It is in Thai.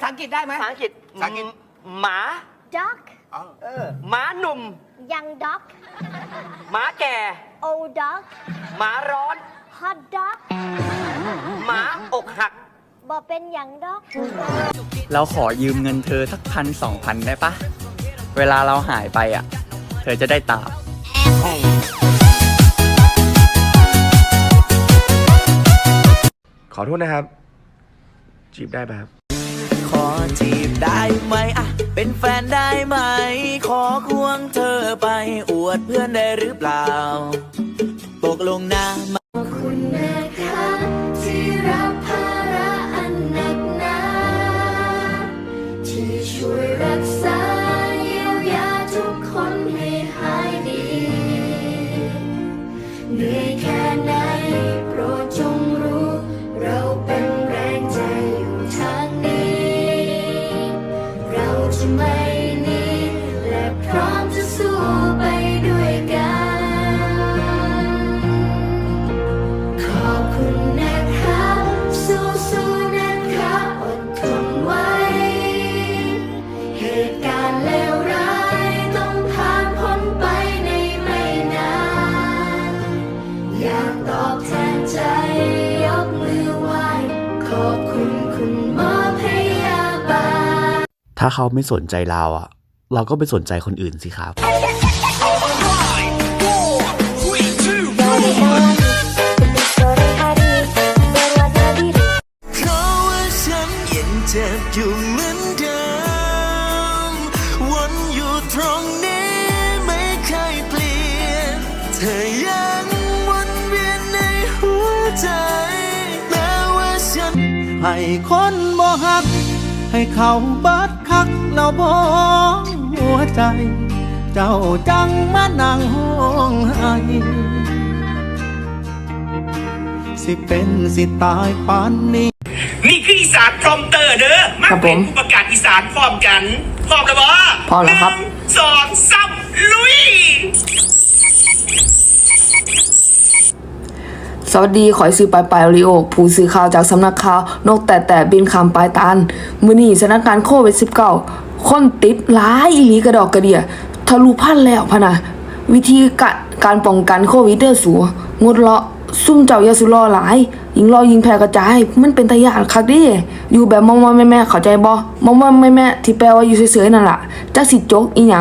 ภาษาอังกฤษได้ไหม ภาษาอังกฤษภาษาอังกฤษ หมา dog เออหมาหนุ่ม young dog หมาแก่ old dog หมาร้อน hot dog หมาอกหัก บ่เป็นหยังดอก เราขอยืมเงินเธอสักพันสองพันได้ปะ เวลาเราหายไปอะ เธอจะได้ตาม ขอโทษนะครับ จีบได้ไหมครับ ขอจีบได้ไหมอะเป็นแฟนได้ไหม ขอควงเธอไปอวดเพื่อนได้หรือเปล่า ตกลงนะคุณนะคะที่รับภาระอันหนักหนาที่ช่วยรักษาเยียวยาทุกคนให้หายดีเหนื่อยแค่ อบแทนใจยกมือไหว้ขอบคุณคุณหมอพยาบาล ถ้าเขาไม่สนใจเราอะเราก็ไปสนใจคนอื่นสิครับเพราะว่าฉันยังเจ็บอยู่เหมือนเดิมวนอยู่ตรงนี้ ใจ แม้ว่าฉันให้คนบ่หัก ให้เขาบัดคักเราบ่หัวใจ เจ้าจังมานั่งห้องไห้สิเป็นสิตายปานนี้ นี่คืออีสานพรอมเตอร์เด้อมาเป็นผู้ประกาศอีสานพร้อมกัน พร้อมแล้วบ่พร้อมแล้วครับ หนึ่งสองสามลุย สวัสดีขอยซื้อปลายปโอริโอผู้สื่อข่าวจากสำนักข่าวนกแต่แต่บินคำปลายตานมือนี้สถานการณ์โควิด -19 คนติดหลายอีหลีกระดอกกระเดียทะลุพันแล้วพะนะวิธีกการป้องกันโควิดเด้อสัวงดเลาะซุ่มเจ้ายาสุรอหลาย ยิงรอยิงแพร่กระจาย มันเป็นตะยานคักดิอยู่แบบมองๆแม่ๆเข้าใจบ่มองๆแม่ๆที่แปลว่าอยู่เฉยๆนั่นแหละจักสิจกอีหยัง